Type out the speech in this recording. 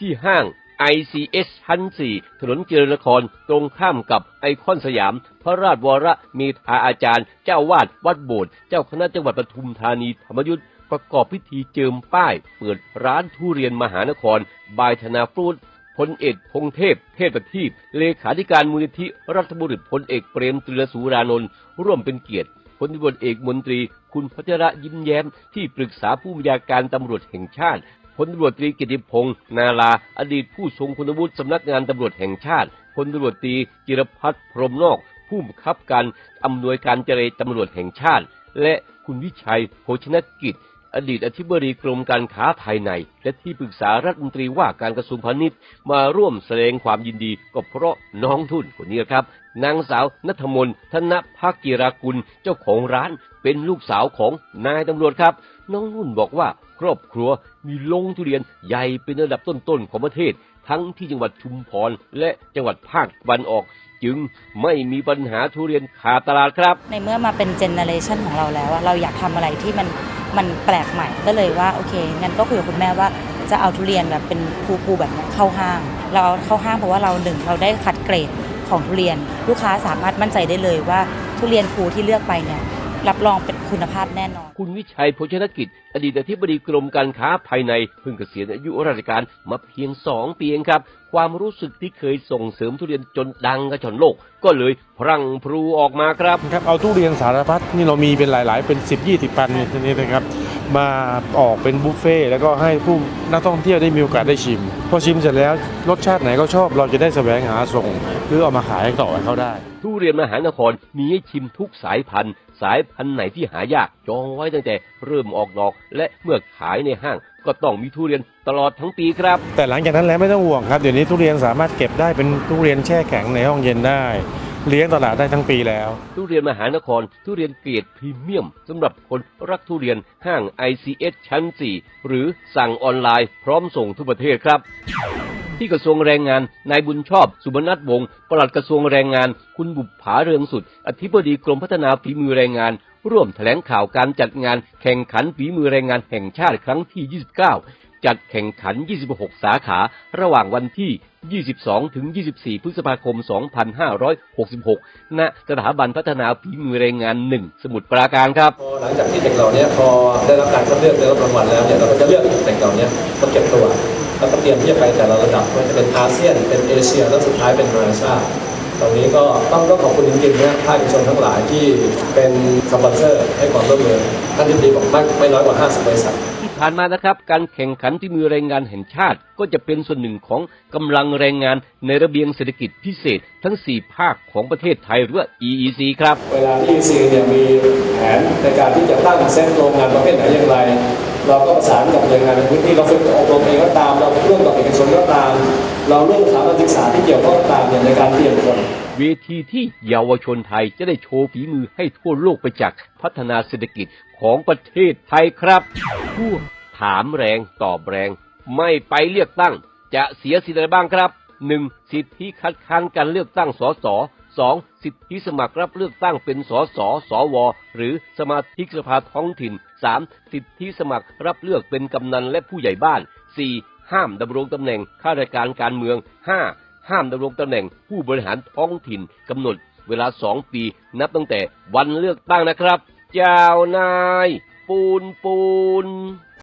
ที่ห้าง ICS ชั้น 4 ถนนเจริญนคร ตรงข้ามกับไอคอนสยาม พระราชวรเมธาอาจารย์ เจ้าวาดวัดโบสถ์ เจ้าคณะจังหวัดปทุมธานีธรรมยุทธ์ประกอบพิธีเจิมป้าย เปิดร้านทุเรียนมหานคร บายธนาฟรุตพลเอกพงเทพ เทพประทีปเลขาธิการมูลนิธิรัฐบุรุษพลเอกเปรมตรีสูรานนท์ร่วมเป็นเกียรติพลตำรวจเอกมนตรี คุณพัชระยิ้มแย้ม ที่ปรึกษาผู้บัญชาการตำรวจแห่งชาติ พลตำรวจตรีกิติพงศ์นาลา อดีตผู้ทรงคุณวุฒิสำนักงานตำรวจแห่งชาติพลตำรวจตรีจิรพัฒน์พรหมนอกผู้บังคับการอำนวยการเจรตำรวจแห่งชาติ และคุณวิชัยโภชนกิจ อดีตอธิบดีกรมการค้าภายใน และที่ปรึกษารัฐมนตรีว่าการกระทรวงพาณิชย์มาร่วมแสดงความยินดีก็เพราะน้องทุนคนนี้ครับ นางสาวนัทมนธนภากิรากุลเจ้าของร้านเป็นลูกสาวของนายตำรวจครับ น้องนุ่นบอกว่าครอบครัวมีลงทุเรียนใหญ่เป็นระดับต้นๆของประเทศ ทั้งที่จังหวัดชุมพรและจังหวัดภาคตะวันออก จึงไม่มีปัญหาทุเรียนขาดตลาดครับ ในเมื่อมาเป็นเจเนอเรชันของเราแล้วอะเราอยากทำอะไรที่มัน มันแปลกใหม่ก็เลยว่าโอเคงั้นก็คุยกับคุณแม่ว่าจะเอาทุเรียนแบบเป็นภูภูแบบเนี้เข้าห้าง เราเอาเข้าห้างเพราะว่าเราหนึ่งเราได้คัดเกรดของทุเรียน ลูกค้าสามารถมั่นใจได้เลยว่าทุเรียนภูที่เลือกไปเนี่ย รับรองเป็นคุณภาพแน่นอน คุณวิชัยโภชนกิจ อดีตอธิบดีกรมการค้าภายในเพิ่งเกษียณอายุราชการมาเพียงสองปีเองครับ ความรู้สึกที่เคยส่งเสริมทุเรียนจนดังกระชอนโลก ก็เลยพรั่งพรูออกมาครับครับเอาทุเรียนสารพัดนี่เรามีเป็นหลาย ๆ เป็น 10 20ปันเนี่ยนี้นะครับมาออกเป็นบุฟเฟ่ต์แล้วก็ให้ผู้นักท่องเที่ยวได้มีโอกาสได้ชิม พอชิมเสร็จแล้วรสชาติไหนก็ชอบเราจะได้แสวงหาส่ง หรือเอามาขายต่อให้เขาได้ ทุเรียนมหานครมีให้ชิมทุกสายพันธุ์ สายพันธุ์ไหนที่หายากจองไว้ตั้งแต่เริ่มออกดอก และเมื่อขายในห้างก็ต้องมีทุเรียนตลอดทั้งปีครับ แต่หลังจากนั้นแล้วไม่ต้องห่วงครับเดี๋ยวนี้ทุเรียนสามารถเก็บได้เป็นทุเรียนแช่แข็งในห้องเย็นได้ เลี้ยงตลาดได้ทั้งปีแล้ว ทุเรียนมหานคร ทุเรียนเกรดพรีเมียมสำหรับคนรักทุเรียนห้าง ICS ชั้น 4 หรือสั่งออนไลน์พร้อมส่งทุกประเทศครับ ที่กระทรวงแรงงาน นายบุญชอบ สุบรรณัฐวงศ์ปลัดกระทรวงแรงงาน คุณบุปผาเรืองสุด อธิบดีกรมพัฒนาฝีมือแรงงาน ร่วมแถลงข่าวการจัดงานแข่งขันฝีมือแรงงานแห่งชาติครั้งที่ 29 จัดแข่งขัน 26 สาขา ระหว่างวันที่ 22 ถึง 24 พฤษภาคม 2566 ณ สถาบันพัฒนาฝีมือแรงงาน 1 สมุทรปราการครับ พอหลังจากที่เด็กเหล่านี้พอได้รับการคัดเลือกได้รับรางวัลแล้วเนี่ยเราก็จะเลือกเด็กเหล่านี้มาเก็บตัว แล้วก็เตรียมที่จะไปแต่ละระดับว่าจะเป็นอาเซียน เป็นเอเชีย แล้วสุดท้ายเป็นมาเลเซียตรงนี้ก็ต้องต้องขอบคุณจริงๆนะภาคเอกชนทั้งหลายที่เป็นสปอนเซอร์ให้ความร่วมมือท่านที่ดีบอกไม่ไม่น้อยกว่า 50 บริษัทที่ผ่านมานะครับ การแข่งขันที่มือแรงงานแห่งชาติ ก็จะเป็นส่วนหนึ่งของกำลังแรงงานในระเบียงเศรษฐกิจพิเศษ ทั้ง 4 ภาคของประเทศไทยหรือว่า EEC ครับ เวลาที่ซีเนี่ยมีแผนในการที่จะตั้งเซ็ตโรงงานประเภทไหนอย่างไร เราก็ประสานกับหน่วยงานในพื้นที่เราฝึกอบรมเองก็ตาม เราร่วมกับเอกชนก็ตาม เราร่วมสถาบันศึกษาที่เกี่ยวข้องก็ตามเนี่ยในการเตรียมคนเวทีที่เยาวชนไทยจะได้โชว์ฝีมือให้ทั่วโลกไปจากพัฒนาเศรษฐกิจของประเทศไทยครับช่วถามแรงตอบแรง ไม่ไปเลือกตั้ง จะเสียสิทธิ์อะไรบ้างครับ 1. สิทธิคัดค้านการเลือกตั้งสส 2. สิทธิสมัครรับเลือกตั้งเป็นสสสว หรือสมาชิกสภาท้องถิ่น 3. สิทธิสมัครรับเลือกเป็นกำนันและผู้ใหญ่บ้าน 4. ห้ามดำรงตำแหน่งข้าราชการการเมือง 5. ห้ามดำรงตำแหน่งผู้บริหารท้องถิ่นกำหนดเวลา 2 ปี นับตั้งแต่วันเลือกตั้งนะครับ เจ้านาย ปูนปูน